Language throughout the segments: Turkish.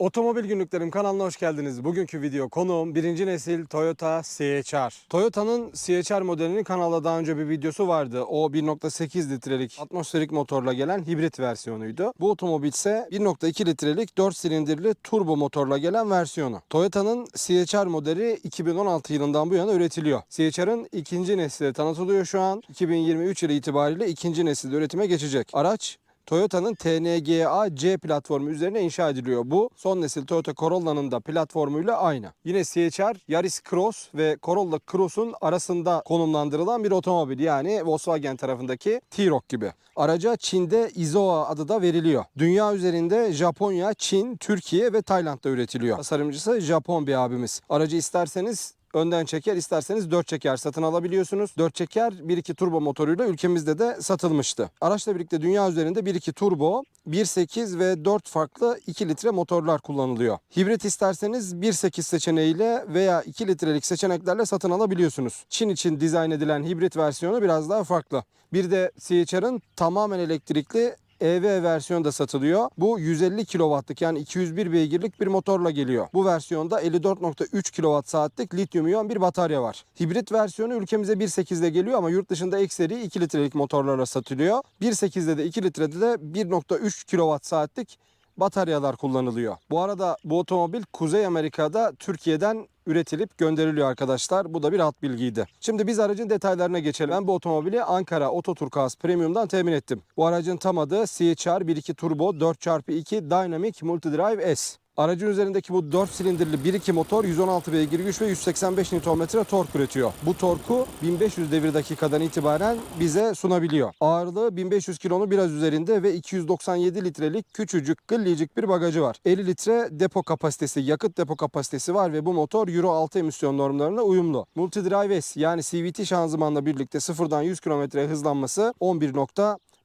Otomobil Günlüklerim kanalına hoş geldiniz. Bugünkü video konuğum birinci nesil Toyota CHR. Toyota'nın CHR modelinin kanalda daha önce bir videosu vardı. O 1.8 litrelik atmosferik motorla gelen hibrit versiyonuydu. Bu otomobil ise 1.2 litrelik 4 silindirli turbo motorla gelen versiyonu. Toyota'nın CHR modeli 2016 yılından bu yana üretiliyor. CHR'ın ikinci nesli tanıtılıyor şu an. 2023 yılı itibariyle ikinci nesilde üretime geçecek. Araç Toyota'nın TNGA C platformu üzerine inşa ediliyor. Bu son nesil Toyota Corolla'nın da platformuyla aynı. Yine CHR, Yaris Cross ve Corolla Cross'un arasında konumlandırılan bir otomobil. Yani Volkswagen tarafındaki T-Roc gibi. Araca Çin'de Izoa adı da veriliyor. Dünya üzerinde Japonya, Çin, Türkiye ve Tayland'da üretiliyor. Tasarımcısı Japon bir abimiz. Aracı isterseniz önden çeker isterseniz 4 çeker satın alabiliyorsunuz. 4 çeker 1.2 turbo motoruyla ülkemizde de satılmıştı. Araçla birlikte dünya üzerinde 1.2 turbo, 1.8 ve 4 farklı 2 litre motorlar kullanılıyor. Hibrit isterseniz 1.8 seçeneğiyle veya 2 litrelik seçeneklerle satın alabiliyorsunuz. Çin için dizayn edilen hibrit versiyonu biraz daha farklı. Bir de CHR'ın tamamen elektrikli EV versiyonu da satılıyor. Bu 150 kW'lık yani 201 beygirlik bir motorla geliyor. Bu versiyonda 54.3 kWh saatlik lityum iyon bir batarya var. Hibrit versiyonu ülkemize 1.8'de geliyor ama yurt dışında ekseri 2 litrelik motorlarla satılıyor. 1.8'de de 2 litrede de 1.3 kWh saatlik bataryalar kullanılıyor. Bu arada bu otomobil Kuzey Amerika'da Türkiye'den üretilip gönderiliyor arkadaşlar. Bu da bir alt bilgiydi. Şimdi biz aracın detaylarına geçelim. Ben bu otomobili Ankara Ototurkas Premium'dan temin ettim. Bu aracın tam adı CHR 1.2 Turbo 4x2 Dynamic Multidrive S. Aracın üzerindeki bu 4 silindirli 1.2 motor 116 beygir güç ve 185 Nm tork üretiyor. Bu torku 1500 devir dakikadan itibaren bize sunabiliyor. Ağırlığı 1500 kilonun biraz üzerinde ve 297 litrelik küçücük gıllicik bir bagajı var. 50 litre depo kapasitesi, yakıt depo kapasitesi var ve bu motor Euro 6 emisyon normlarına uyumlu. Multidrive S yani CVT şanzımanla birlikte sıfırdan 100 km hızlanması 11.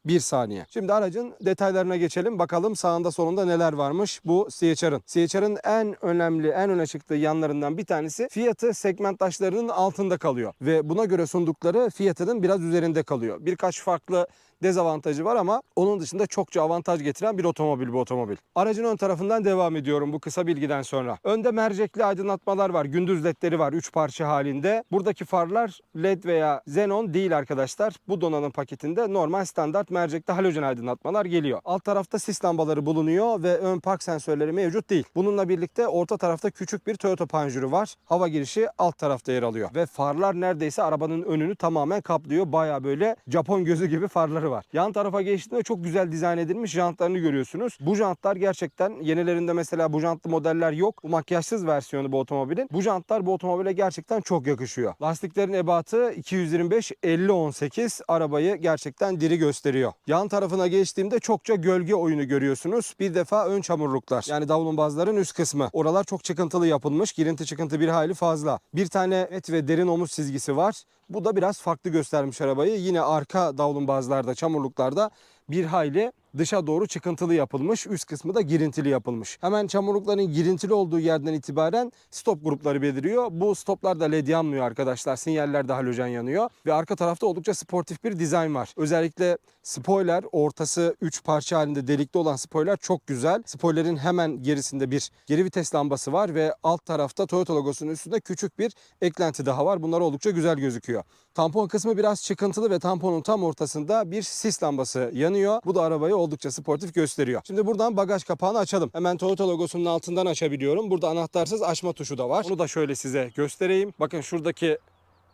1 saniye. Şimdi aracın detaylarına geçelim. Bakalım sağında solunda neler varmış bu CHR'ın. CHR'ın en önemli, en öne çıktığı yanlarından bir tanesi fiyatı segmenttaşlarının altında kalıyor. Ve buna göre sundukları fiyatının biraz üzerinde kalıyor. Birkaç farklı dezavantajı var ama onun dışında çokça avantaj getiren bir otomobil bu otomobil. Aracın ön tarafından devam ediyorum bu kısa bilgiden sonra. Önde mercekli aydınlatmalar var. Gündüz ledleri var 3 parça halinde. Buradaki farlar led veya xenon değil arkadaşlar. Bu donanım paketinde normal standart mercekli halojen aydınlatmalar geliyor. Alt tarafta sis lambaları bulunuyor ve ön park sensörleri mevcut değil. Bununla birlikte orta tarafta küçük bir Toyota panjuru var. Hava girişi alt tarafta yer alıyor. Ve farlar neredeyse arabanın önünü tamamen kaplıyor. Baya böyle Japon gözü gibi farları var. Yan tarafa geçtiğinde çok güzel dizayn edilmiş jantlarını görüyorsunuz. Bu jantlar gerçekten yenilerinde mesela bu jantlı modeller yok. Bu makyajsız versiyonu bu otomobilin. Bu jantlar bu otomobile gerçekten çok yakışıyor. Lastiklerin ebatı 225 50 18 arabayı gerçekten diri gösteriyor. Yan tarafına geçtiğimde çokça gölge oyunu görüyorsunuz. Bir defa ön çamurluklar yani davlumbazların üst kısmı. Oralar çok çıkıntılı yapılmış. Girinti çıkıntı bir hayli fazla. Bir tane et ve derin omuz çizgisi var. Bu da biraz farklı göstermiş arabayı. Yine arka davlumbazlarda, çamurluklarda bir hayli dışa doğru çıkıntılı yapılmış. Üst kısmı da girintili yapılmış. Hemen çamurlukların girintili olduğu yerden itibaren stop grupları beliriyor. Bu stoplar da led yanmıyor arkadaşlar. Sinyaller de halojen yanıyor. Ve arka tarafta oldukça sportif bir dizayn var. Özellikle spoiler ortası 3 parça halinde delikli olan spoiler çok güzel. Spoilerin hemen gerisinde bir geri vites lambası var ve alt tarafta Toyota logosunun üstünde küçük bir eklenti daha var. Bunlar oldukça güzel gözüküyor. Tampon kısmı biraz çıkıntılı ve tamponun tam ortasında bir sis lambası yanıyor. Bu da arabayı oldukça sportif gösteriyor. Şimdi buradan bagaj kapağını açalım. Hemen Toyota logosunun altından açabiliyorum. Burada anahtarsız açma tuşu da var. Onu da şöyle size göstereyim. Bakın şuradaki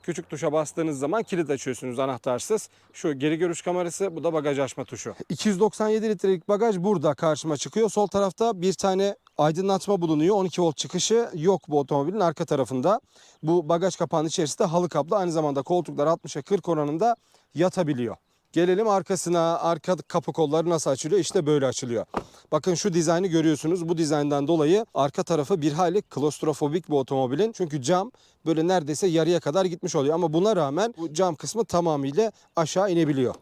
Küçük tuşa bastığınız zaman kilit açıyorsunuz anahtarsız. Şu geri görüş kamerası bu da bagaj açma tuşu. 297 litrelik bagaj burada karşıma çıkıyor. Sol tarafta bir tane aydınlatma bulunuyor. 12 volt çıkışı yok bu otomobilin arka tarafında. Bu bagaj kapağının içerisinde halı kaplı. Aynı zamanda koltuklar 60'a 40 oranında yatabiliyor. Gelelim arkasına. Arka kapı kolları nasıl açılıyor? İşte böyle açılıyor. Bakın şu dizaynı görüyorsunuz. Bu dizayndan dolayı arka tarafı bir hayli klostrofobik bu otomobilin. Çünkü cam böyle neredeyse yarıya kadar gitmiş oluyor. Ama buna rağmen bu cam kısmı tamamıyla aşağı inebiliyor.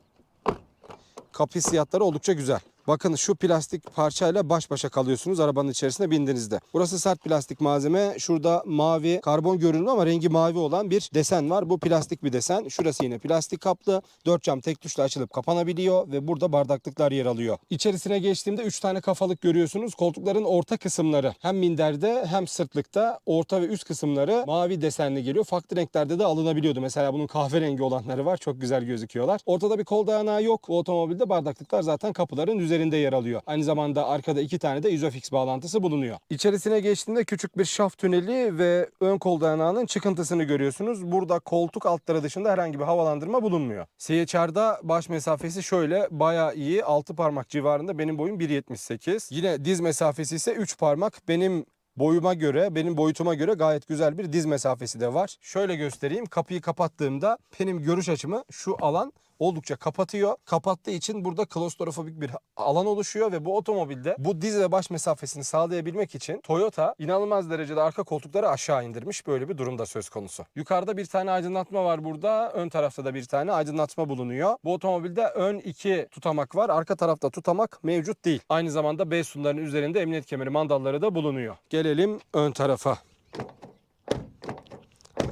Kapı hissiyatları oldukça güzel. Bakın şu plastik parçayla baş başa kalıyorsunuz arabanın içerisine bindiğinizde. Burası sert plastik malzeme. Şurada mavi karbon görünümlü ama rengi mavi olan bir desen var. Bu plastik bir desen. Şurası yine plastik kaplı. Dört cam tek tuşla açılıp kapanabiliyor ve burada bardaklıklar yer alıyor. İçerisine geçtiğimde 3 tane kafalık görüyorsunuz. Koltukların orta kısımları hem minderde hem sırtlıkta orta ve üst kısımları mavi desenli geliyor. Farklı renklerde de alınabiliyordu. Mesela bunun kahverengi olanları var. Çok güzel gözüküyorlar. Ortada bir kol dayanağı yok. Bu otomobilde bardaklıklar zaten kapıların üzerinde yer alıyor. Aynı zamanda arkada iki tane de Isofix bağlantısı bulunuyor. İçerisine geçtiğinde küçük bir şaft tüneli ve ön kol dayanağının çıkıntısını görüyorsunuz. Burada koltuk altları dışında herhangi bir havalandırma bulunmuyor. CHR'da baş mesafesi şöyle bayağı iyi. 6 parmak civarında. Benim boyum 1.78. Yine diz mesafesi ise 3 parmak. Benim boyuma göre, benim boyutuma göre gayet güzel bir diz mesafesi de var. Şöyle göstereyim. Kapıyı kapattığımda benim görüş açımı şu alan oldukça kapatıyor. Kapattığı için burada klostrofobik bir alan oluşuyor ve bu otomobilde bu diz ve baş mesafesini sağlayabilmek için Toyota inanılmaz derecede arka koltukları aşağı indirmiş. Böyle bir durumda söz konusu. Yukarıda bir tane aydınlatma var burada. Ön tarafta da bir tane aydınlatma bulunuyor. Bu otomobilde ön iki tutamak var. Arka tarafta tutamak mevcut değil. Aynı zamanda B sunların üzerinde emniyet kemeri mandalları da bulunuyor. Gelelim ön tarafa.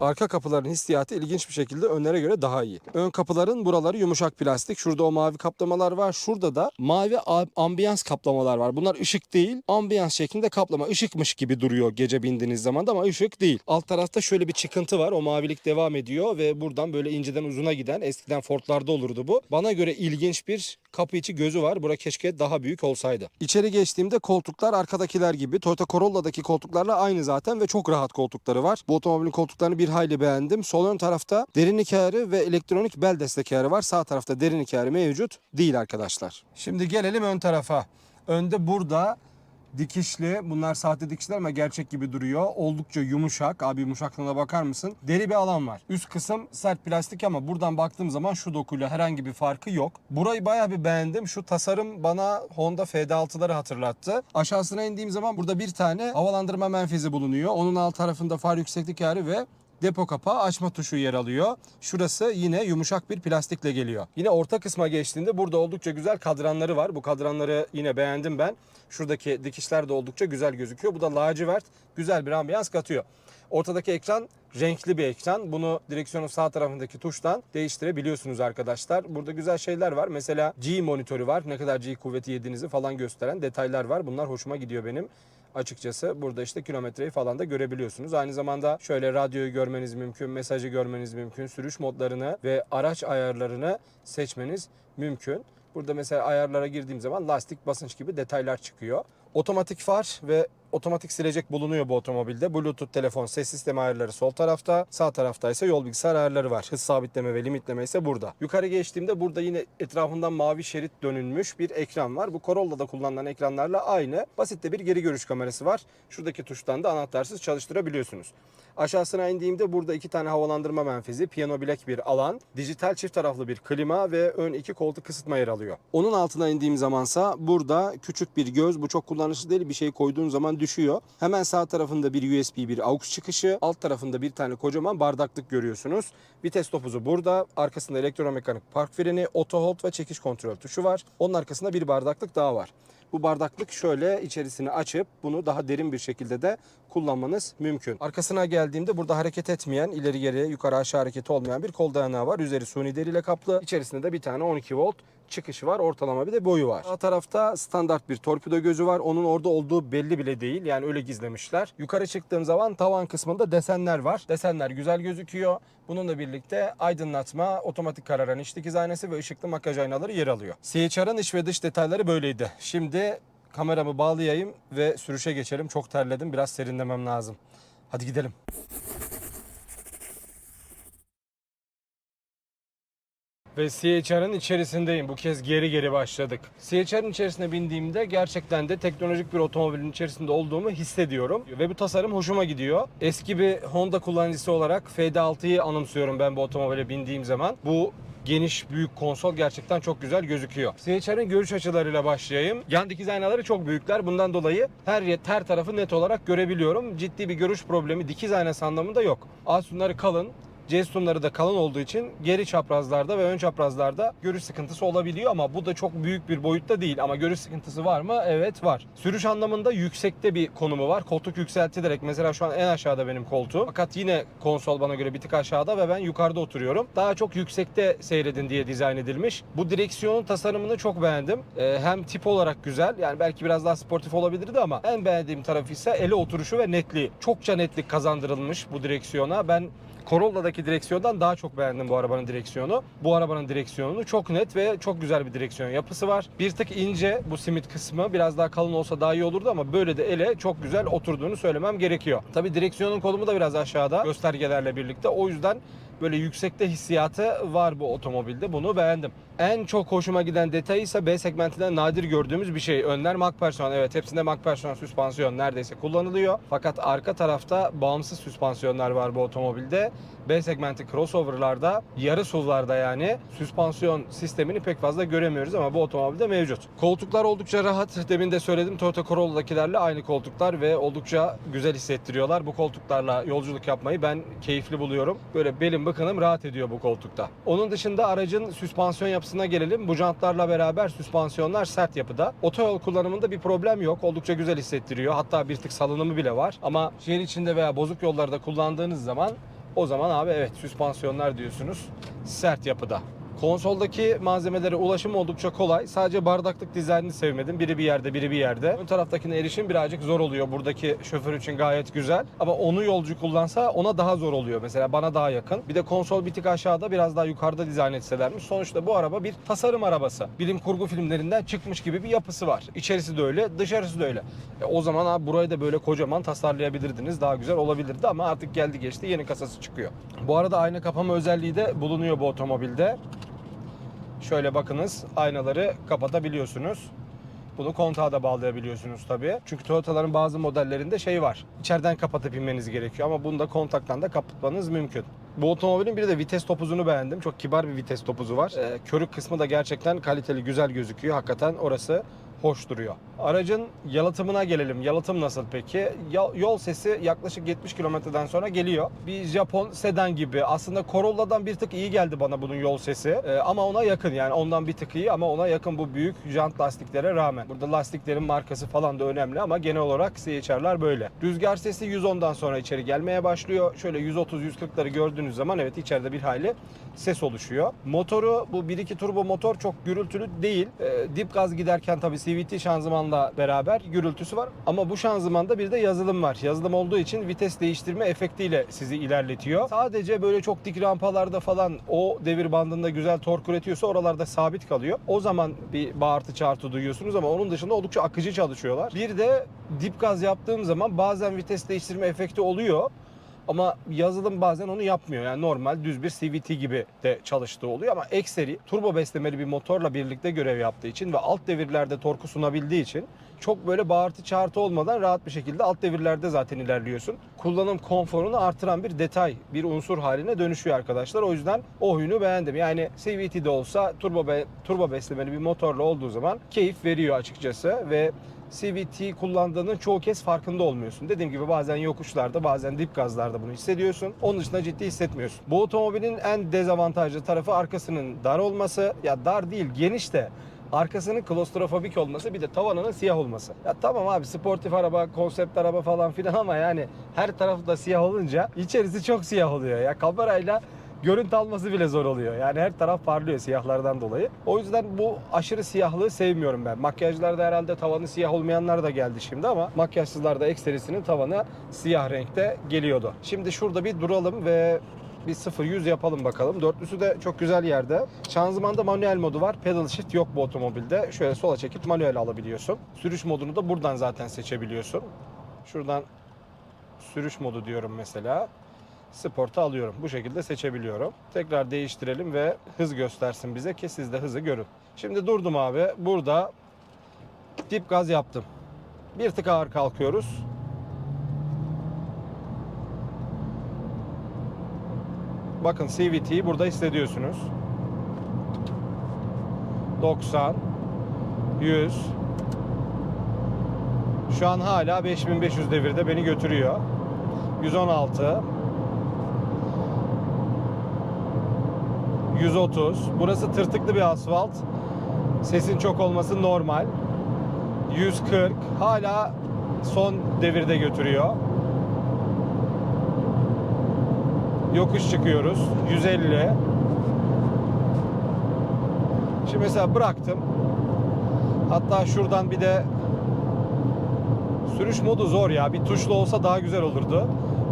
Arka kapıların hissiyatı ilginç bir şekilde önlere göre daha iyi. Ön kapıların buraları yumuşak plastik. Şurada o mavi kaplamalar var. Şurada da mavi ambiyans kaplamalar var. Bunlar ışık değil, ambiyans şeklinde kaplama. Işıkmış gibi duruyor gece bindiğiniz zaman da ama ışık değil. Alt tarafta şöyle bir çıkıntı var. O mavilik devam ediyor ve buradan böyle inceden uzuna giden eskiden Ford'larda olurdu bu. Bana göre ilginç bir kapı içi gözü var. Bura keşke daha büyük olsaydı. İçeri geçtiğimde koltuklar arkadakiler gibi. Toyota Corolla'daki koltuklarla aynı zaten ve çok rahat koltukları var. Bu otomobilin koltuklarını bir hayli beğendim. Sol ön tarafta derinlik ayarı ve elektronik bel destek ayarı var. Sağ tarafta derinlik ayarı mevcut değil arkadaşlar. Şimdi gelelim ön tarafa. Önde burada dikişli. Bunlar sahte dikişler ama gerçek gibi duruyor. Oldukça yumuşak. Abi yumuşaklığına bakar mısın? Deri bir alan var. Üst kısım sert plastik ama buradan baktığım zaman şu dokuyla herhangi bir farkı yok. Burayı bayağı bir beğendim. Şu tasarım bana Honda FD6'ları hatırlattı. Aşağısına indiğim zaman burada bir tane havalandırma menfezi bulunuyor. Onun alt tarafında far yükseklik ayarı ve depo kapağı açma tuşu yer alıyor. Şurası yine yumuşak bir plastikle geliyor. Yine orta kısma geçtiğinde burada oldukça güzel kadranları var. Bu kadranları yine beğendim ben. Şuradaki dikişler de oldukça güzel gözüküyor. Bu da lacivert güzel bir ambiyans katıyor. Ortadaki ekran renkli bir ekran. Bunu direksiyonun sağ tarafındaki tuştan değiştirebiliyorsunuz arkadaşlar. Burada güzel şeyler var. Mesela G monitörü var. Ne kadar G kuvveti yediğinizi falan gösteren detaylar var. Bunlar hoşuma gidiyor benim açıkçası burada işte kilometreyi falan da görebiliyorsunuz. Aynı zamanda şöyle radyoyu görmeniz mümkün, mesajı görmeniz mümkün, sürüş modlarını ve araç ayarlarını seçmeniz mümkün. Burada mesela ayarlara girdiğim zaman lastik basınç gibi detaylar çıkıyor. Otomatik far ve otomatik silecek bulunuyor bu otomobilde. Bluetooth telefon ses sistemi ayarları sol tarafta. Sağ tarafta ise yol bilgisayar ayarları var. Hız sabitleme ve limitleme ise burada. Yukarı geçtiğimde burada yine etrafından mavi şerit dönülmüş bir ekran var. Bu Corolla'da kullanılan ekranlarla aynı. Basit de bir geri görüş kamerası var. Şuradaki tuştan da anahtarsız çalıştırabiliyorsunuz. Aşağısına indiğimde burada iki tane havalandırma menfezi, piyano bilek bir alan, dijital çift taraflı bir klima ve ön iki koltuk kısıtma yer alıyor. Onun altına indiğim zamansa burada küçük bir göz, bu çok kullanışlı değil bir şey koyduğun zaman düşüyor. Hemen sağ tarafında bir USB bir AUX çıkışı, alt tarafında bir tane kocaman bardaklık görüyorsunuz. Vites topuzu burada, arkasında elektromekanik park freni, auto hold ve çekiş kontrol tuşu var. Onun arkasında bir bardaklık daha var. Bu bardaklık şöyle içerisini açıp bunu daha derin bir şekilde de kullanmanız mümkün. Arkasına geldiğimde burada hareket etmeyen, ileri geri, yukarı aşağı hareketi olmayan bir kol dayanağı var. Üzeri suni deriyle kaplı. İçerisinde de bir tane 12 volt çıkışı var. Ortalama bir de boyu var. Sağ tarafta standart bir torpido gözü var. Onun orada olduğu belli bile değil. Yani öyle gizlemişler. Yukarı çıktığım zaman tavan kısmında desenler var. Desenler güzel gözüküyor. Bununla birlikte aydınlatma, otomatik kararan iç dikiz aynası ve ışıklı makyaj aynaları yer alıyor. CHR'ın iç ve dış detayları böyleydi. Şimdi kameramı bağlayayım ve sürüşe geçelim. Çok terledim. Biraz serinlemem lazım. Hadi gidelim. Ve CHR'ın içerisindeyim. Bu kez geri geri başladık. CHR'ın içerisine bindiğimde gerçekten de teknolojik bir otomobilin içerisinde olduğumu hissediyorum. Ve bu tasarım hoşuma gidiyor. Eski bir Honda kullanıcısı olarak FD6'yı anımsıyorum ben bu otomobile bindiğim zaman. Bu geniş büyük konsol gerçekten çok güzel gözüküyor. CHR'ın görüş açılarıyla başlayayım. Yan dikiz aynaları çok büyükler. Bundan dolayı her yer, her tarafı net olarak görebiliyorum. Ciddi bir görüş problemi dikiz aynası anlamında yok. Asunları kalın, C sütunları da kalın olduğu için geri çaprazlarda ve ön çaprazlarda görüş sıkıntısı olabiliyor ama bu da çok büyük bir boyutta değil ama görüş sıkıntısı var mı? Evet var. Sürüş anlamında yüksekte bir konumu var. Koltuk yükseltilerek mesela şu an en aşağıda benim koltuğum. Fakat yine konsol bana göre bir tık aşağıda ve ben yukarıda oturuyorum. Daha çok yüksekte seyredin diye dizayn edilmiş. Bu direksiyonun tasarımını çok beğendim. Ee, hem tip olarak güzel. Yani belki biraz daha sportif olabilirdi ama en beğendiğim tarafı ise ele oturuşu ve netliği. Çokça netlik kazandırılmış bu direksiyona. Ben Corolla'daki direksiyondan daha çok beğendim bu arabanın direksiyonu. Bu arabanın direksiyonunu çok net ve çok güzel bir direksiyon yapısı var. Bir tık ince bu simit kısmı biraz daha kalın olsa daha iyi olurdu ama böyle de ele çok güzel oturduğunu söylemem gerekiyor. Tabi direksiyonun konumu da biraz aşağıda göstergelerle birlikte. O yüzden böyle yüksekte hissiyatı var bu otomobilde. Bunu beğendim. En çok hoşuma giden detay ise B segmentinden nadir gördüğümüz bir şey. Önler McPherson. Evet hepsinde McPherson süspansiyon neredeyse kullanılıyor. Fakat arka tarafta bağımsız süspansiyonlar var bu otomobilde. B segmenti crossover'larda, yarı SUV'larda yani süspansiyon sistemini pek fazla göremiyoruz ama bu otomobilde mevcut. Koltuklar oldukça rahat. Demin de söyledim Toyota Corolla'dakilerle aynı koltuklar ve oldukça güzel hissettiriyorlar. Bu koltuklarla yolculuk yapmayı ben keyifli buluyorum. Böyle belim bıkınım rahat ediyor bu koltukta. Onun dışında aracın süspansiyon yapısına gelelim. Bu jantlarla beraber süspansiyonlar sert yapıda. Otoyol kullanımında bir problem yok. Oldukça güzel hissettiriyor. Hatta bir tık salınımı bile var. Ama şehir içinde veya bozuk yollarda kullandığınız zaman o zaman abi evet süspansiyonlar diyorsunuz sert yapıda. Konsoldaki malzemelere ulaşım oldukça kolay. Sadece bardaklık dizaynını sevmedim. Biri bir yerde, biri bir yerde. Ön taraftakine erişim birazcık zor oluyor. Buradaki şoför için gayet güzel. Ama onu yolcu kullansa ona daha zor oluyor. Mesela bana daha yakın. Bir de konsol bir tık aşağıda, biraz daha yukarıda dizayn etselermiş. Sonuçta bu araba bir tasarım arabası. Bilim kurgu filmlerinden çıkmış gibi bir yapısı var. İçerisi de öyle, dışarısı da öyle. E, o zaman abi burayı da böyle kocaman tasarlayabilirdiniz. Daha güzel olabilirdi ama artık geldi geçti yeni kasası çıkıyor. Bu arada ayna kapama özelliği de bulunuyor bu otomobilde. Şöyle bakınız aynaları kapatabiliyorsunuz. Bunu kontağa da bağlayabiliyorsunuz tabii. Çünkü Toyota'ların bazı modellerinde şey var. İçeriden kapatıp inmeniz gerekiyor ama bunu da kontaktan da kapatmanız mümkün. Bu otomobilin bir de vites topuzunu beğendim. Çok kibar bir vites topuzu var. Ee, körük kısmı da gerçekten kaliteli, güzel gözüküyor. Hakikaten orası hoş duruyor. Aracın yalıtımına gelelim. Yalıtım nasıl peki? Yol sesi yaklaşık 70 kilometreden sonra geliyor. Bir Japon sedan gibi. Aslında Corolla'dan bir tık iyi geldi bana bunun yol sesi. Ee, ama ona yakın yani ondan bir tık iyi ama ona yakın bu büyük jant lastiklere rağmen. Burada lastiklerin markası falan da önemli ama genel olarak CHR'lar böyle. Rüzgar sesi 110'dan sonra içeri gelmeye başlıyor. Şöyle 130-140'ları gördüğünüz zaman evet içeride bir hayli ses oluşuyor. Motoru bu 1.2 turbo motor çok gürültülü değil. Ee, dip gaz giderken tabii CVT şanzımanla beraber gürültüsü var. Ama bu şanzımanda bir de yazılım var. Yazılım olduğu için vites değiştirme efektiyle sizi ilerletiyor. Sadece böyle çok dik rampalarda falan o devir bandında güzel tork üretiyorsa oralarda sabit kalıyor. O zaman bir bağırtı çağırtı duyuyorsunuz ama onun dışında oldukça akıcı çalışıyorlar. Bir de dip gaz yaptığım zaman bazen vites değiştirme efekti oluyor. Ama yazılım bazen onu yapmıyor. Yani normal düz bir CVT gibi de çalıştığı oluyor ama ekseri turbo beslemeli bir motorla birlikte görev yaptığı için ve alt devirlerde torku sunabildiği için çok böyle bağırtı çağırtı olmadan rahat bir şekilde alt devirlerde zaten ilerliyorsun. Kullanım konforunu artıran bir detay, bir unsur haline dönüşüyor arkadaşlar. O yüzden o oyunu beğendim. Yani CVT'de olsa turbo be, turbo beslemeli bir motorla olduğu zaman keyif veriyor açıkçası ve CVT kullandığının çoğu kez farkında olmuyorsun. Dediğim gibi bazen yokuşlarda bazen dip gazlarda bunu hissediyorsun. Onun dışında ciddi hissetmiyorsun. Bu otomobilin en dezavantajlı tarafı arkasının dar olması. Ya dar değil geniş de arkasının klostrofobik olması bir de tavanının siyah olması. Ya tamam abi sportif araba, konsept araba falan filan ama yani her tarafı da siyah olunca içerisi çok siyah oluyor. Ya kamerayla görüntü alması bile zor oluyor. Yani her taraf parlıyor siyahlardan dolayı. O yüzden bu aşırı siyahlığı sevmiyorum ben. Makyajlarda herhalde tavanı siyah olmayanlar da geldi şimdi ama makyajsızlarda ekserisinin tavanı siyah renkte geliyordu. Şimdi şurada bir duralım ve bir 0-100 yapalım bakalım. Dörtlüsü de çok güzel yerde. Şanzımanda manuel modu var. Pedal shift yok bu otomobilde. Şöyle sola çekip manuel alabiliyorsun. Sürüş modunu da buradan zaten seçebiliyorsun. Şuradan sürüş modu diyorum mesela. Sport'a alıyorum. Bu şekilde seçebiliyorum. Tekrar değiştirelim ve hız göstersin bize ki siz de hızı görün. Şimdi durdum abi. Burada dip gaz yaptım. Bir tık ağır kalkıyoruz. Bakın CVT'yi burada hissediyorsunuz. 90 100 Şu an hala 5500 devirde beni götürüyor. 116 130. Burası tırtıklı bir asfalt. Sesin çok olması normal. 140. Hala son devirde götürüyor. Yokuş çıkıyoruz. 150. Şimdi mesela bıraktım. Hatta şuradan bir de sürüş modu zor ya. Bir tuşlu olsa daha güzel olurdu.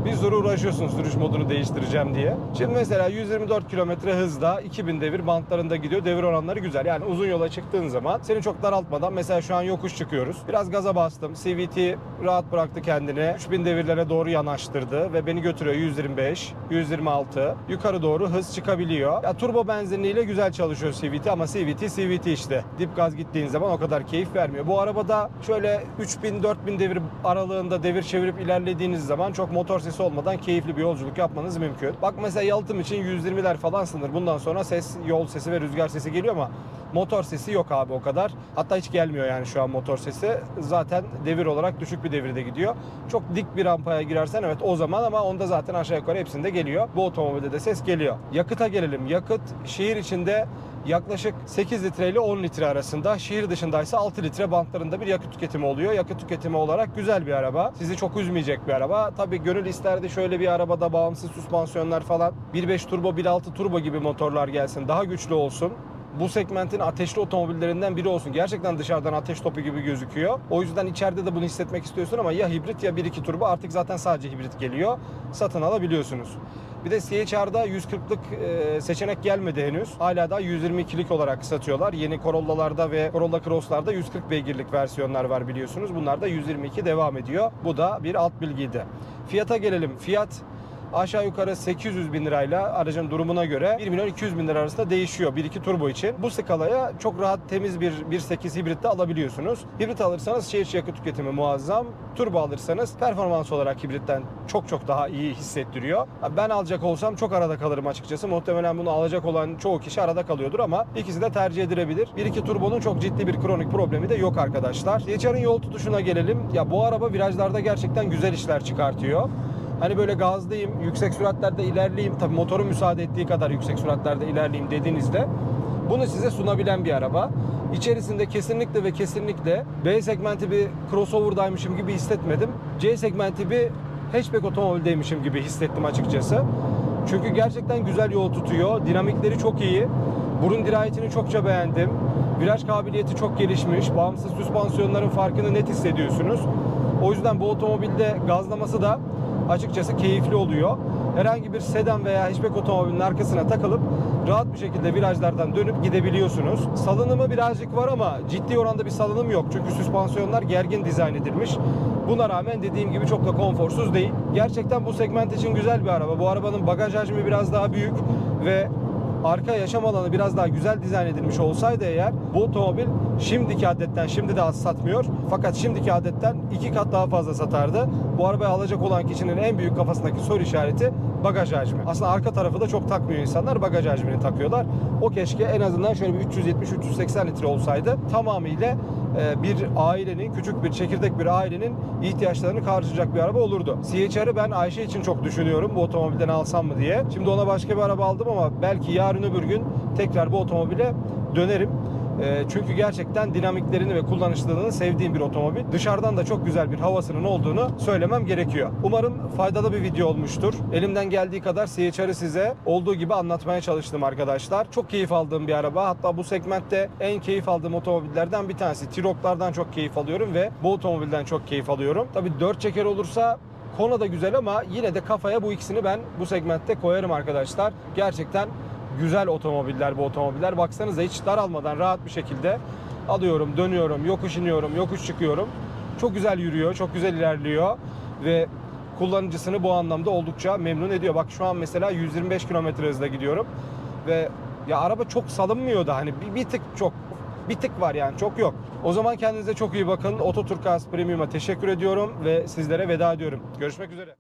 Bir sürü uğraşıyorsun sürüş modunu değiştireceğim diye. Şimdi mesela 124 km hızda 2000 devir bantlarında gidiyor. Devir oranları güzel. Yani uzun yola çıktığın zaman seni çok daraltmadan mesela şu an yokuş çıkıyoruz. Biraz gaza bastım. CVT rahat bıraktı kendini. 3000 devirlere doğru yanaştırdı ve beni götürüyor 125, 126. Yukarı doğru hız çıkabiliyor. Ya turbo benzinliğiyle güzel çalışıyor CVT ama CVT CVT işte. Dip gaz gittiğin zaman o kadar keyif vermiyor. Bu arabada şöyle 3000-4000 devir aralığında devir çevirip ilerlediğiniz zaman çok motor sesi olmadan keyifli bir yolculuk yapmanız mümkün. Bak mesela yalıtım için 120'ler falan sınır. Bundan sonra ses, yol sesi ve rüzgar sesi geliyor ama motor sesi yok abi o kadar. Hatta hiç gelmiyor yani şu an motor sesi. Zaten devir olarak düşük bir devirde gidiyor. Çok dik bir rampaya girersen evet o zaman ama onda zaten aşağı yukarı hepsinde geliyor. Bu otomobilde de ses geliyor. Yakıta gelelim. Yakıt şehir içinde yaklaşık 8 litre ile 10 litre arasında. Şehir dışındaysa 6 litre bantlarında bir yakıt tüketimi oluyor. Yakıt tüketimi olarak güzel bir araba. Sizi çok üzmeyecek bir araba. Tabii gönül isterdi şöyle bir arabada bağımsız süspansiyonlar falan. 1.5 turbo 1.6 turbo gibi motorlar gelsin. Daha güçlü olsun bu segmentin ateşli otomobillerinden biri olsun. Gerçekten dışarıdan ateş topu gibi gözüküyor. O yüzden içeride de bunu hissetmek istiyorsun ama ya hibrit ya 1.2 turbo artık zaten sadece hibrit geliyor. Satın alabiliyorsunuz. Bir de CHR'da 140'lık e, seçenek gelmedi henüz. Hala da 122'lik olarak satıyorlar. Yeni Corolla'larda ve Corolla Cross'larda 140 beygirlik versiyonlar var biliyorsunuz. Bunlar da 122 devam ediyor. Bu da bir alt bilgiydi. Fiyata gelelim. Fiyat aşağı yukarı 800 bin lirayla aracın durumuna göre 1 milyon 200 bin lira arasında değişiyor 1.2 turbo için. Bu skalaya çok rahat temiz bir 1.8 hibrit de alabiliyorsunuz. Hibrit alırsanız şehir yakıt tüketimi muazzam. Turbo alırsanız performans olarak hibritten çok çok daha iyi hissettiriyor. Ben alacak olsam çok arada kalırım açıkçası. Muhtemelen bunu alacak olan çoğu kişi arada kalıyordur ama ikisi de tercih edilebilir. 1.2 turbonun çok ciddi bir kronik problemi de yok arkadaşlar. DHR'ın yol tutuşuna gelelim. Ya bu araba virajlarda gerçekten güzel işler çıkartıyor. Hani böyle gazlayayım, yüksek süratlerde ilerleyeyim. Tabii motorun müsaade ettiği kadar yüksek süratlerde ilerleyeyim dediğinizde bunu size sunabilen bir araba. İçerisinde kesinlikle ve kesinlikle B segmenti bir crossover'daymışım gibi hissetmedim. C segmenti bir hatchback otomobildeymişim gibi hissettim açıkçası. Çünkü gerçekten güzel yol tutuyor. Dinamikleri çok iyi. Burun dirayetini çokça beğendim. Viraj kabiliyeti çok gelişmiş. Bağımsız süspansiyonların farkını net hissediyorsunuz. O yüzden bu otomobilde gazlaması da açıkçası keyifli oluyor. Herhangi bir sedan veya hatchback otomobilin arkasına takılıp rahat bir şekilde virajlardan dönüp gidebiliyorsunuz. Salınımı birazcık var ama ciddi oranda bir salınım yok. Çünkü süspansiyonlar gergin dizayn edilmiş. Buna rağmen dediğim gibi çok da konforsuz değil. Gerçekten bu segment için güzel bir araba. Bu arabanın bagaj hacmi biraz daha büyük ve arka yaşam alanı biraz daha güzel dizayn edilmiş olsaydı eğer bu otomobil şimdiki adetten şimdi de az satmıyor. Fakat şimdiki adetten iki kat daha fazla satardı. Bu arabayı alacak olan kişinin en büyük kafasındaki soru işareti bagaj hacmi. Aslında arka tarafı da çok takmıyor insanlar. Bagaj hacmini takıyorlar. O keşke en azından şöyle bir 370-380 litre olsaydı tamamıyla e, bir ailenin, küçük bir çekirdek bir ailenin ihtiyaçlarını karşılayacak bir araba olurdu. CHR'ı ben Ayşe için çok düşünüyorum bu otomobilden alsam mı diye. Şimdi ona başka bir araba aldım ama belki yarın öbür gün tekrar bu otomobile dönerim. E, Çünkü gerçekten dinamiklerini ve kullanışlılığını sevdiğim bir otomobil. Dışarıdan da çok güzel bir havasının olduğunu söylemem gerekiyor. Umarım faydalı bir video olmuştur. Elimden geldiği kadar CHR'ı size olduğu gibi anlatmaya çalıştım arkadaşlar. Çok keyif aldığım bir araba. Hatta bu segmentte en keyif aldığım otomobillerden bir tanesi. T-Roc'lardan çok keyif alıyorum ve bu otomobilden çok keyif alıyorum. Tabii 4 çeker olursa Kona da güzel ama yine de kafaya bu ikisini ben bu segmentte koyarım arkadaşlar. Gerçekten güzel otomobiller bu otomobiller. Baksanıza hiç daralmadan rahat bir şekilde alıyorum, dönüyorum, yokuş iniyorum, yokuş çıkıyorum. Çok güzel yürüyor, çok güzel ilerliyor ve kullanıcısını bu anlamda oldukça memnun ediyor. Bak şu an mesela 125 km hızla gidiyorum ve ya araba çok salınmıyor da hani bir, bir tık çok bir tık var yani çok yok. O zaman kendinize çok iyi bakın. Ototurkas Premium'a teşekkür ediyorum ve sizlere veda ediyorum. Görüşmek üzere.